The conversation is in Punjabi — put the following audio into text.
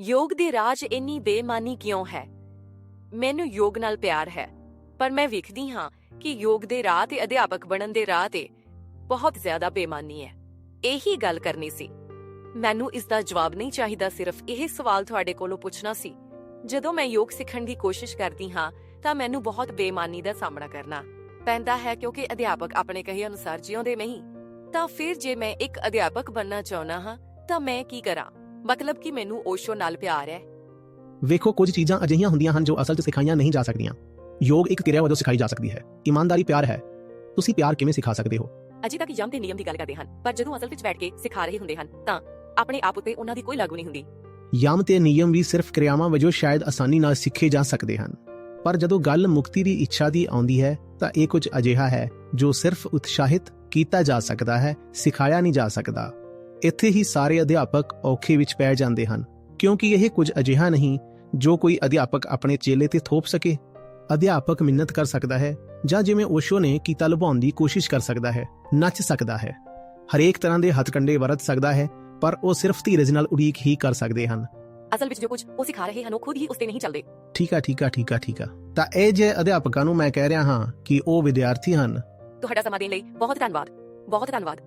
ਯੋਗ ਦੇ ਰਾਜ ਇੰਨੀ ਬੇਮਾਨੀ ਕਿਉਂ ਹੈ? ਮੈਨੂੰ ਯੋਗ ਨਾਲ ਪਿਆਰ ਹੈ, ਪਰ ਮੈਂ ਵੇਖਦੀ ਹਾਂ ਕਿ ਯੋਗ ਦੇ ਰਾਹ ਤੇ ਅਧਿਆਪਕ ਬਣਨ ਦੇ ਰਾਹ ਤੇ ਬਹੁਤ ਜ਼ਿਆਦਾ ਬੇਮਾਨੀ ਹੈ। ਇਹੀ ਗੱਲ ਕਰਨੀ ਸੀ। ਮੈਨੂੰ ਇਸ ਦਾ ਜਵਾਬ ਨਹੀਂ ਚਾਹੀਦਾ, ਸਿਰਫ ਇਹ ਸਵਾਲ ਤੁਹਾਡੇ ਕੋਲੋਂ ਪੁੱਛਣਾ ਸੀ। ਜਦੋਂ ਮੈਂ ਯੋਗ ਸਿੱਖਣ ਦੀ ਕੋਸ਼ਿਸ਼ ਕਰਦੀ ਹਾਂ, ਤਾਂ ਮੈਨੂੰ ਬਹੁਤ ਬੇਮਾਨੀ ਦਾ ਸਾਹਮਣਾ ਕਰਨਾ ਪੈਂਦਾ ਹੈ, ਕਿਉਂਕਿ ਅਧਿਆਪਕ ਆਪਣੇ ਕਹੇ ਅਨੁਸਾਰ ਜਿਉਂਦੇ ਨਹੀਂ। ਤਾਂ ਫਿਰ ਜੇ ਮੈਂ ਇੱਕ ਅਧਿਆਪਕ ਬਣਨਾ ਚਾਹੁੰਦਾ ਹਾਂ, ਤਾਂ ਮੈਂ ਕੀ ਕਰਾਂ? ਮਤਲਬ ਕਿ ਮੈਨੂੰ ਓਸ਼ੋ ਨਾਲ ਪਿਆਰ ਹੈ। ਵੇਖੋ ਕੁਝ ਚੀਜ਼ਾਂ ਅਜਿਹੀਆਂ ਹੁੰਦੀਆਂ ਹਨ ਜੋ ਅਸਲ 'ਚ ਸਿਖਾਈਆਂ ਨਹੀਂ ਜਾ ਸਕਦੀਆਂ। ਯੋਗ ਇੱਕ ਕਿਰਿਆ ਵਜੋਂ ਸਿਖਾਈ ਜਾ ਸਕਦੀ ਹੈ। ਇਮਾਨਦਾਰੀ ਪਿਆਰ ਹੈ। ਤੁਸੀਂ ਪਿਆਰ ਕਿਵੇਂ ਸਿਖਾ ਸਕਦੇ ਹੋ? ਅਜੇ ਤੱਕ ਯਮ ਨਿਯਮ ਦੀ ਗੱਲ ਕਰਦੇ ਹਨ ਪਰ ਜਦੋਂ ਅਸਲ ਵਿੱਚ ਬੈਠ ਕੇ ਸਿਖਾ ਰਹੇ ਹੁੰਦੇ ਹਨ ਤਾਂ ਆਪਣੇ ਆਪ ਉੱਤੇ ਉਹਨਾਂ ਦੀ ਕੋਈ ਲਾਗੂ ਨਹੀਂ ਹੁੰਦੀ। ਯਮ ਤੇ ਨਿਯਮ ਵੀ ਸਿਰਫ ਕਿਰਿਆਵਾਂ ਵਜੋਂ ਸ਼ਾਇਦ ਆਸਾਨੀ ਨਾਲ ਸਿੱਖੇ ਜਾ ਸਕਦੇ ਹਨ। ਪਰ ਜਦੋਂ ਗੱਲ ਮੁਕਤੀ ਦੀ ਇੱਛਾ ਦੀ ਆਉਂਦੀ ਹੈ ਤਾਂ ਇਹ ਕੁਝ ਅਜਿਹਾ ਹੈ ਜੋ ਸਿਰਫ ਉਤਸ਼ਾਹਿਤ ਕੀਤਾ ਜਾ ਸਕਦਾ ਹੈ ਸਿਖਾਇਆ ਨਹੀਂ ਜਾ ਸਕਦਾ। ਇੱਥੇ ਹੀ ਸਾਰੇ ਅਧਿਆਪਕ ਔਖੇ ਵਿੱਚ ਪੈ ਜਾਂਦੇ ਹਨ ਕਿਉਂਕਿ ਇਹ ਕੁਝ ਅਜਿਹਾ ਨਹੀਂ ਜੋ ਕੋਈ ਅਧਿਆਪਕ ਆਪਣੇ ਚੇਲੇ ਤੇ ਥੋਪ ਸਕੇ। ਅਧਿਆਪਕ ਮਿਹਨਤ ਕਰ ਸਕਦਾ ਹੈ ਜਾਂ ਜਿਵੇਂ ਓਸ਼ੋ ਨੇ ਕੀਤਾ ਲੁਭਾਉਣ ਦੀ ਕੋਸ਼ਿਸ਼ ਕਰ ਸਕਦਾ ਹੈ ਨੱਚ ਸਕਦਾ ਹੈ। ਹਰੇਕ ਤਰ੍ਹਾਂ ਦੇ ਹੱਥਕੰਡੇ ਵਰਤ ਸਕਦਾ ਹੈ ਪਰ ਉਹ ਸਿਰਫ ਧੀਰਜ ਨਾਲ ਉਡੀਕ ਹੀ ਕਰ ਸਕਦੇ ਹਨ। ਅਸਲ ਵਿੱਚ ਜੋ ਕੁਝ ਉਹ ਸਿਖਾ ਰਹੇ ਹਨ ਉਹ ਖੁਦ ਹੀ ਉਸ ਤੇ ਨਹੀਂ ਚੱਲਦੇ। ਠੀਕ ਆ ਠੀਕ ਆ ਠੀਕ ਆ ਠੀਕ ਆ। ਤਾਂ ਇਹ ਜੇ ਅਧਿਆਪਕਾਂ ਨੂੰ ਮੈਂ ਕਹਿ ਰਿਹਾ ਹਾਂ ਕਿ ਉਹ ਵਿਦਿਆਰਥੀ ਹਨ। ਤੁਹਾਡਾ ਸਮਾਂ ਦੇਣ ਲਈ ਬਹੁਤ ਧੰਨਵਾਦ ਬਹੁਤ ਧੰਨਵਾਦ।